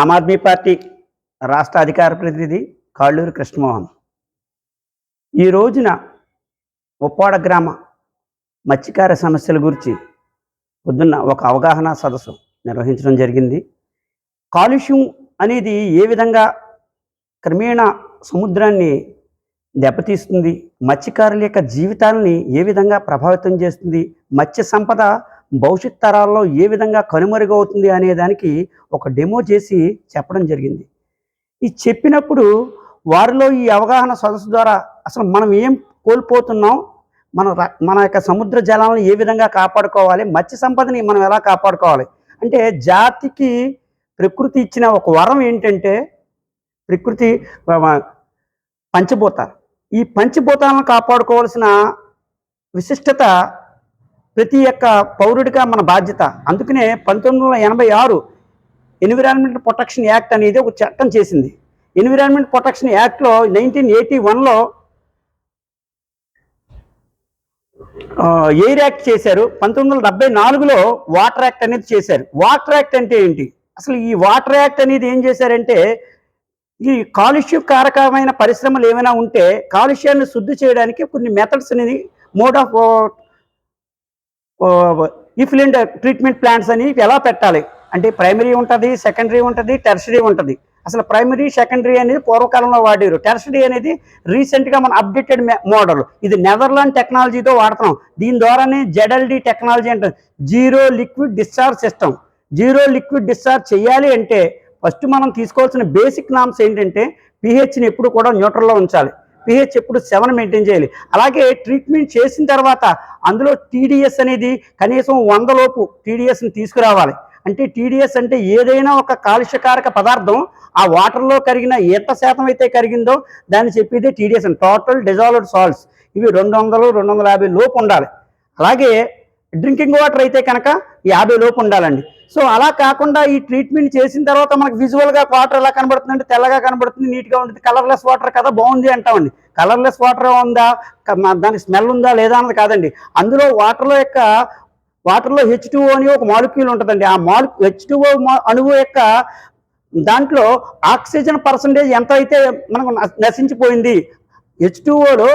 Aam Aadmi party రాష్ట్ర అధికార ప్రతినిధి కాళ్ళూరు కృష్ణమోహన్. ఈ రోజున ఉప్పాడ గ్రామ మత్స్యకార సమస్యల గురించి పొద్దున్న ఒక అవగాహన సదస్సు నిర్వహించడం జరిగింది. కాలుష్యం అనేది ఏ విధంగా క్రమేణా సముద్రాన్ని దెబ్బతీస్తుంది మత్స్యకారుల యొక్క జీవితాలని ఏ విధంగా ప్రభావితం చేస్తుంది మత్స్య సంపద భవిష్యత్ తరాల్లో ఏ విధంగా కనుమరుగవుతుంది అనే దానికి ఒక డెమో చేసి చెప్పడం జరిగింది. ఈ చెప్పినప్పుడు వారిలో ఈ అవగాహన సదస్సు ద్వారా అసలు మనం ఏం కోల్పోతున్నాం? మన మన యొక్క సముద్ర జలాలను ఏ విధంగా కాపాడుకోవాలి? మత్స్య సంపదని మనం ఎలా కాపాడుకోవాలి? అంటే జాతికి ప్రకృతి ఇచ్చిన ఒక వరం ఏంటంటే ప్రకృతి పంచభూతాలు. ఈ పంచభూతాలను కాపాడుకోవాల్సిన విశిష్టత ప్రతి ఒక్క పౌరుడిగా మన బాధ్యత. అందుకనే పంతొమ్మిది వందల ఎనభై ఆరు ఎన్విరాన్మెంట్ ప్రొటెక్షన్ యాక్ట్ అనేది ఒక చట్టం చేసింది. ఎన్విరాన్మెంట్ ప్రొటెక్షన్ యాక్ట్లో నైన్టీన్ ఎయిటీ వన్లో ఎయిర్ యాక్ట్ చేశారు. పంతొమ్మిది వందల డెబ్బై నాలుగులో వాటర్ యాక్ట్ అనేది చేశారు. వాటర్ యాక్ట్ అంటే ఏంటి? అసలు ఈ వాటర్ యాక్ట్ అనేది ఏం చేశారంటే ఈ కాలుష్య కారకమైన పరిశ్రమలు ఏమైనా ఉంటే కాలుష్యాన్ని శుద్ధి చేయడానికి కొన్ని మెథడ్స్ అనేది mode of effluent treatment plants అని ఎలా పెట్టాలి? అంటే ప్రైమరీ ఉంటుంది సెకండరీ ఉంటుంది టెర్షరీ ఉంటుంది. అసలు ప్రైమరీ సెకండరీ అనేది పూర్వకాలంలో వాడారు. టెర్షరీ అనేది రీసెంట్గా మన అప్డేటెడ్ మోడల్. ఇది నెదర్లాండ్ టెక్నాలజీతో వాడుతున్నాం. దీని ద్వారానే జెడ్ఎల్డి టెక్నాలజీ అంటే zero liquid discharge system zero liquid discharge చేయాలి అంటే ఫస్ట్ మనం తీసుకోవాల్సిన బేసిక్ నామ్స్ ఏంటంటే పిహెచ్ని ఎప్పుడు కూడా న్యూట్రల్లో ఉంచాలి. పిహెచ్ ఎప్పుడు సెవెన్ మెయింటైన్ చేయాలి. అలాగే ట్రీట్మెంట్ చేసిన తర్వాత అందులో టీడీఎస్ అనేది కనీసం వంద లోపు టీడీఎస్ని తీసుకురావాలి. అంటే టీడీఎస్ అంటే ఏదైనా ఒక కాలుష్యకారక పదార్థం ఆ వాటర్లో కరిగిన ఎంత శాతం అయితే కరిగిందో దాన్ని చెప్పేది టీడీఎస్ అని. టోటల్ డిజాల్వ్డ్ సాల్ట్స్ ఇవి రెండు వందలు రెండు వందల యాభై లోపు ఉండాలి. అలాగే డ్రింకింగ్ వాటర్ అయితే కనుక యాభై లోపు ఉండాలండి. సో అలా కాకుండా ఈ ట్రీట్మెంట్ చేసిన తర్వాత మనకు విజువల్గా వాటర్ ఎలా కనబడుతుందంటే తెల్లగా కనబడుతుంది నీట్గా ఉంటుంది. కలర్లెస్ వాటర్ కదా బాగుంది అంటామండి. కలర్లెస్ వాటర్ ఉందా? దానికి స్మెల్ ఉందా లేదా అన్నది కాదండి. అందులో వాటర్లో యొక్క వాటర్లో హెచ్ టూ అని ఒక మాలిక్యూల్ ఉంటుందండి. ఆ మాలి హెచ్ టూ అణువు యొక్క దాంట్లో ఆక్సిజన్ పర్సంటేజ్ ఎంత అయితే మనకు నశించిపోయింది హెచ్ టూఓలో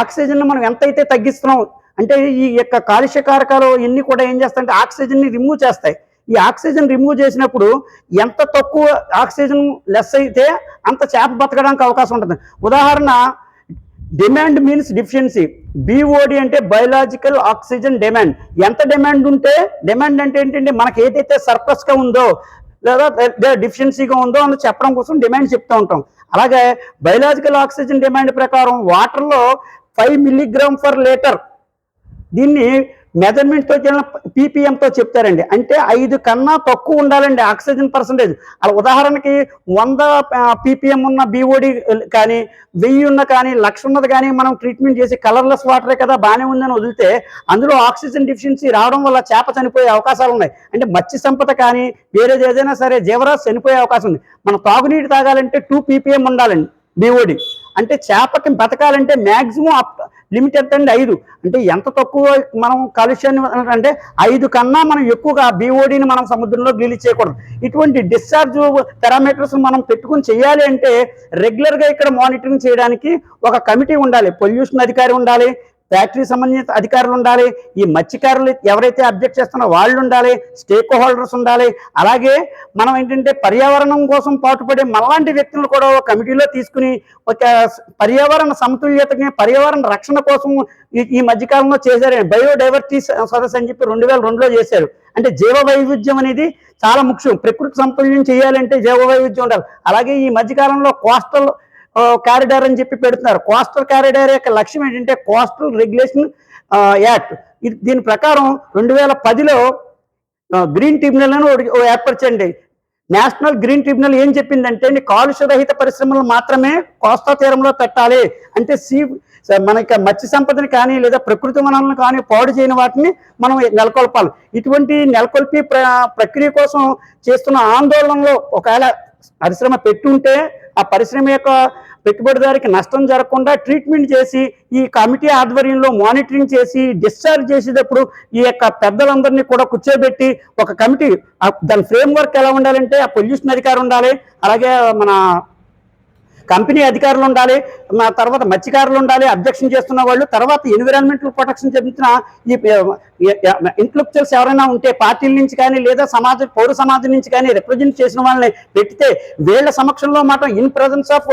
ఆక్సిజన్ మనం ఎంత అయితే తగ్గిస్తున్నాం అంటే ఈ యొక్క కాలుష్య కారకాలు ఇన్ని కూడా ఏం చేస్తాయంటే ఆక్సిజన్ని రిమూవ్ చేస్తాయి. ఈ ఆక్సిజన్ రిమూవ్ చేసినప్పుడు ఎంత తక్కువ ఆక్సిజన్ లెస్ అయితే అంత చేప బతకడానికి అవకాశం ఉంటుంది. ఉదాహరణ డిమాండ్ మీన్స్ డిఫిషియన్సీ. బీఓడి అంటే బయలాజికల్ ఆక్సిజన్ డిమాండ్. ఎంత డిమాండ్ ఉంటే డిమాండ్ అంటే ఏంటంటే మనకి ఏదైతే సర్ప్లస్గా ఉందో లేదా డిఫిషియన్సీగా ఉందో అని చెప్పడం కోసం డిమాండ్ చెప్తూ ఉంటాం. అలాగే బయలాజికల్ ఆక్సిజన్ డిమాండ్ ప్రకారం వాటర్లో ఫైవ్ మిల్లీగ్రామ్ ఫర్ లీటర్. దీన్ని మెజర్మెంట్తో పీపీఎంతో చెప్తారండి. అంటే ఐదు కన్నా తక్కువ ఉండాలండి ఆక్సిజన్ పర్సంటేజ్. అలా ఉదాహరణకి వంద పీపీఎం ఉన్న బీఓడి కానీ వెయ్యి ఉన్న కానీ లక్ష ఉన్నది కానీ మనం ట్రీట్మెంట్ చేసి కలర్లెస్ వాటరే కదా బాగానే ఉందని వదిలితే అందులో ఆక్సిజన్ డిఫిషియన్సీ రావడం వల్ల చేప చనిపోయే అవకాశాలు ఉన్నాయి. అంటే మత్స్య సంపద కానీ వేరేది ఏదైనా సరే జీవరాశి చనిపోయే అవకాశం ఉంది. మనం తాగునీటి తాగాలంటే టూ పీపీఎం ఉండాలండి. బీఓడి అంటే చేపకి బతకాలంటే మ్యాక్సిమం అప్ లిమిట్ ఎంత అండి ఐదు. అంటే ఎంత తక్కువ మనం కాలుష్యాన్ని అంటే ఐదు కన్నా మనం ఎక్కువగా బీఓడిని మనం సముద్రంలో రిలీజ్ చేయకూడదు. ఇటువంటి డిశ్చార్జ్ పారామీటర్స్ మనం పెట్టుకుని చేయాలి అంటే రెగ్యులర్గా ఇక్కడ మానిటరింగ్ చేయడానికి ఒక కమిటీ ఉండాలి. పొల్యూషన్ అధికారి ఉండాలి. ఫ్యాక్టరీ సంబంధించిన అధికారులు ఉండాలి ఈ మత్స్యకారులు ఎవరైతే అబ్జెక్ట్ చేస్తున్నారో వాళ్ళు ఉండాలి స్టేక్ హోల్డర్స్ ఉండాలి. అలాగే మనం ఏంటంటే పర్యావరణం కోసం పాటుపడే మనలాంటి వ్యక్తులు కూడా ఒక కమిటీలో తీసుకుని ఒక పర్యావరణ సమతుల్యతకి పర్యావరణ రక్షణ కోసం ఈ ఈ మధ్యకాలంలో చేశారు. బయోడైవర్సిటీ సదస్సు అని చెప్పి రెండు వేల రెండులో చేశారు. అంటే జీవ వైవిధ్యం అనేది చాలా ముఖ్యం. ప్రకృతి సమతుల్యం చేయాలంటే జీవ వైవిధ్యం ఉండాలి. అలాగే ఈ మధ్యకాలంలో కోస్టల్ కారిడార్ అని చెప్పి పెడుతున్నారు. కోస్టల్ కారిడార్ యొక్క లక్ష్యం ఏంటంటే కోస్టల్ రెగ్యులేషన్ యాక్ట్ ఇది దీని ప్రకారం రెండు వేల పదిలో గ్రీన్ ట్రిబ్యునల్ అని ఏర్పరచండి. నేషనల్ గ్రీన్ ట్రిబ్యునల్ ఏం చెప్పిందంటే కాలుష్య రహిత పరిశ్రమలు మాత్రమే కోస్తా తీరంలో పెట్టాలి. అంటే సీ మనకి మత్స్య సంపదని కానీ లేదా ప్రకృతి వనరులను కానీ పాడు చేయని వాటిని మనం నెలకొల్పాలి. ఇటువంటి నెలకొల్పి ప్ర ప్రక్రియ కోసం చేస్తున్న ఆందోళనలో ఒకవేళ పరిశ్రమ పెట్టుంటే ఆ పరిశ్రమ యొక్క పెట్టుబడిదారికి నష్టం జరగకుండా ట్రీట్మెంట్ చేసి ఈ కమిటీ ఆధ్వర్యంలో మానిటరింగ్ చేసి డిశ్చార్జ్ చేసేటప్పుడు ఈ యొక్క పెద్దలందరినీ కూడా కూర్చోబెట్టి ఒక కమిటీ దాని ఫ్రేమ్ వర్క్ ఎలా ఉండాలంటే ఆ పొల్యూషన్ అధికారులు ఉండాలి అలాగే మన కంపెనీ అధికారులు ఉండాలి తర్వాత మత్స్యకారులు ఉండాలి అబ్జెక్షన్ చేస్తున్న వాళ్ళు తర్వాత ఎన్విరాన్మెంటల్ ప్రొటెక్షన్ చెందుతున్న ఈ ఇంటలెక్చువల్స్ ఎవరైనా ఉంటే పార్టీల నుంచి కానీ లేదా సమాజ పౌర సమాజం నుంచి కానీ రిప్రజెంట్ చేసిన వాళ్ళని పెట్టితే వీళ్ళ సమక్షంలో మాత్రం ఇన్ ప్రజెన్స్ ఆఫ్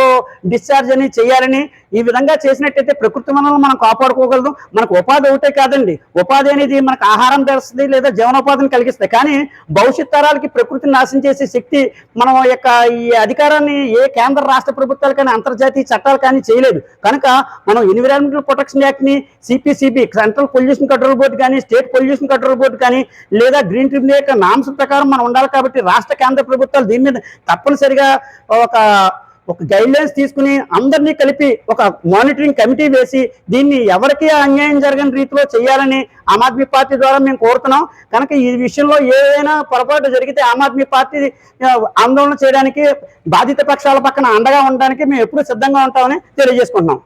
డిశ్చార్జ్ అని చేయాలని ఈ విధంగా చేసినట్టయితే ప్రకృతి వనరులను మనం కాపాడుకోగలదు. మనకు ఉపాధి ఒకటే కాదండి. ఉపాధి అనేది మనకు ఆహారం తెస్తుంది లేదా జీవనోపాధిని కలిగిస్తుంది కానీ భవిష్యత్ తరాలకి ప్రకృతిని నాశనం చేసే శక్తి మనం యొక్క ఈ అధికారాన్ని ఏ కేంద్ర రాష్ట్ర ప్రభుత్వాలు కానీ అంతర్జాతీయ చట్టాలు కానీ చేయలేదు. కనుక మనం environmental protection యాక్ట్ని CPCB central pollution control board కానీ స్టేట్ పొల్యూషన్ కంట్రోల్ బోర్డు కానీ లేదా గ్రీన్ ట్రిబ్యునల్ యొక్క నామ్స్ ప్రకారం మనం ఉండాలి కాబట్టి రాష్ట్ర కేంద్ర ప్రభుత్వాలు దీని మీద తప్పనిసరిగా ఒక ఒక గైడ్లైన్స్ తీసుకుని అందరినీ కలిపి ఒక మానిటరింగ్ కమిటీ వేసి దీన్ని ఎవరికి అన్యాయం జరగని రీతిలో చేయాలని ఆమ్ ఆద్మీ పార్టీ ద్వారా మేము కోరుతున్నాం. కనుక ఈ విషయంలో ఏదైనా పొరపాటు జరిగితే ఆమ్ ఆద్మీ పార్టీ ఆందోళన చేయడానికి బాధిత పక్షాల పక్కన అండగా ఉండడానికి మేము ఎప్పుడూ సిద్ధంగా ఉంటామని తెలియజేసుకుంటున్నాం.